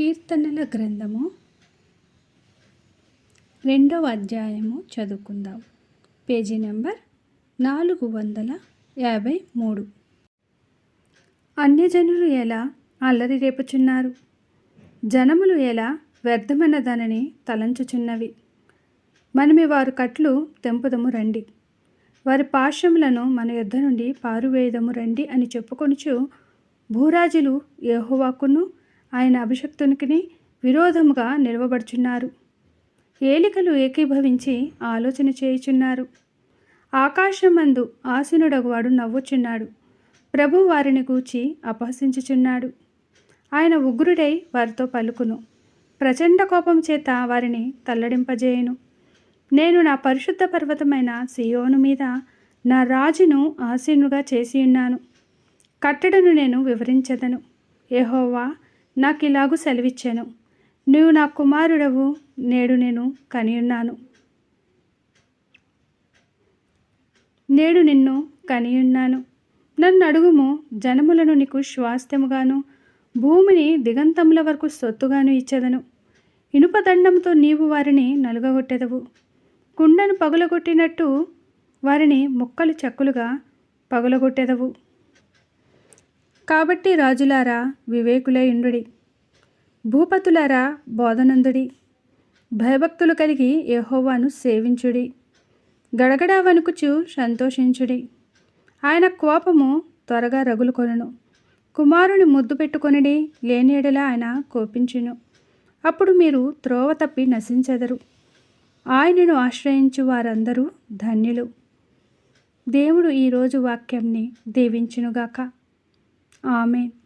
కీర్తనల గ్రంథము రెండవ అధ్యాయము చదువుకుందాం. పేజీ నెంబర్ నాలుగు వందల యాభై మూడు. అన్యజనులు ఎలా అల్లరి రేపుచున్నారు? జనములు ఎలా వ్యర్థమైన దానిని తలంచుచున్నవి? మనమే వారు కట్లు తెంపుదము రండి. వారి పాశములను మన యుద్ధ నుండి పారువేయదము రండి అని చెప్పుకొనుచు భూరాజులు యెహోవాకును ఆయన అభిషక్తునికి విరోధముగా నిలవబడుచున్నారు. ఏలికలు ఏకీభవించి ఆలోచన చేయుచున్నారు. ఆకాశమందు ఆసీనుడగువాడు నవ్వుచున్నాడు. ప్రభు వారిని గూచి అపహసించుచున్నాడు. ఆయన ఉగ్రుడై వారితో పలుకును. ప్రచండ కోపం చేత వారిని తల్లడింపజేయును. నేను నా పరిశుద్ధ పర్వతమైన సియోను మీద నా రాజును ఆసీనుగా చేసి ఉన్నాను కట్టడను నేను వివరించదను. ఏహోవా నాకు ఇలాగు సెలవిచ్చాను. నువ్వు నా కుమారుడవు నేడు నేను కనియున్నాను. నేడు నిన్ను కనియున్నాను. నన్ను అడుగుము జనములను నీకు స్వాస్థ్యముగాను భూమిని దిగంతముల వరకు సొత్తుగాను ఇచ్చేదను. ఇనుపదండంతో నీవు వారిని నలుగగొట్టెదవు. కుండను పగులగొట్టినట్టు వారిని ముక్కలు చెక్కులుగా పగులగొట్టెదవు. కాబట్టి రాజులారా వివేకులై ఇండుడి భూపతులారా బోధనందుడి. భయభక్తులు కలిగి యహోవాను సేవించుడి. గడగడా వణుకుచు సంతోషించుడి. ఆయన కోపము త్వరగా రగులు కొనును కుమారుని ముద్దు పెట్టుకొనిడి లేని ఆయన కోపించును. అప్పుడు మీరు త్రోవ తప్పి నశించెదరు. ఆయనను ఆశ్రయించు వారందరూ ధన్యులు. దేవుడు ఈరోజు వాక్యంని దీవించునుగాక. Amén.